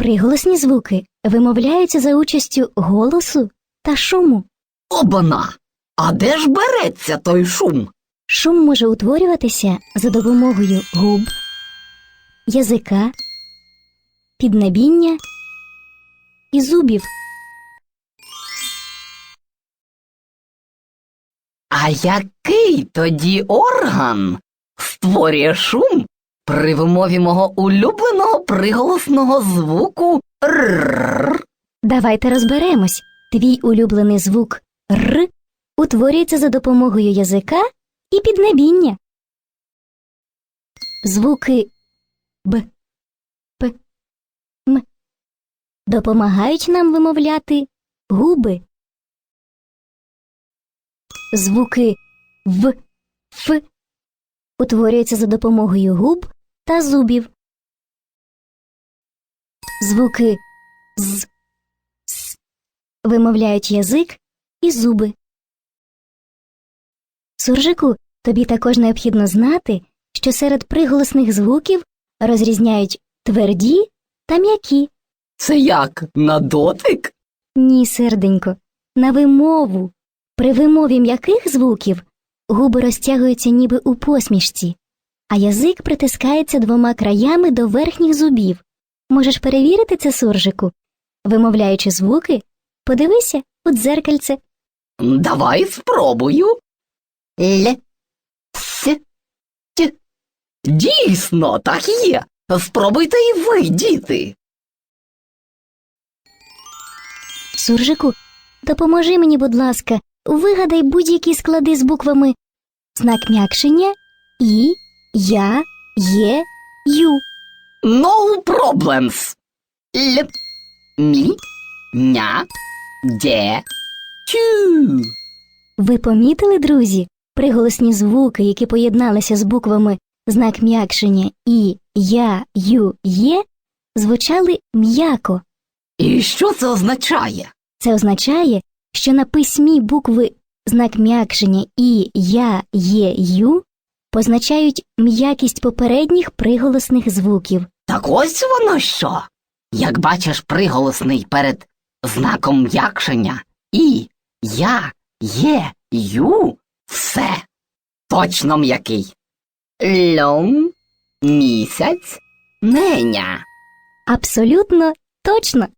Приголосні звуки вимовляються за участю голосу та шуму. Обана! А де ж береться той шум? Шум може утворюватися за допомогою губ, язика, піднебіння і зубів. А який тоді орган створює шум при вимові мого улюбленого приголосного звуку «р»? Давайте розберемось. Твій улюблений звук Р утворюється за допомогою язика і піднебіння. Звуки Б, П, М допомагають нам вимовляти губи. Звуки В, Ф утворюються за допомогою губ та зубів. Звуки З, С вимовляють язик і зуби. Суржику, тобі також необхідно знати, що серед приголосних звуків розрізняють тверді та м'які. Це як на дотик? Ні, серденько, на вимову. При вимові м'яких звуків губи розтягуються ніби у посмішці, а язик притискається двома краями до верхніх зубів. Можеш перевірити це суржику? Вимовляючи звуки, подивися у дзеркальце. Давай спробую. Л, С, Т. Дійсно, так є. Спробуйте і ви, діти. Суржику, допоможи мені, будь ласка, вигадай будь-які склади з буквами знак м'якшення І, Я, Є, Ю. No problems. Л, Мі, Ня, Де, Тю. Ви помітили, друзі, приголосні звуки, які поєдналися з буквами знак м'якшення І, Я, Ю, Є, звучали м'яко. І що це означає? Це означає, що на письмі букви знак м'якшення І, Я, Є, Ю позначають м'якість попередніх приголосних звуків. Так ось воно що. Як бачиш приголосний перед знаком м'якшення і, я, є, ю, все. Точно м'який. Льом, місяць, неня. Абсолютно точно.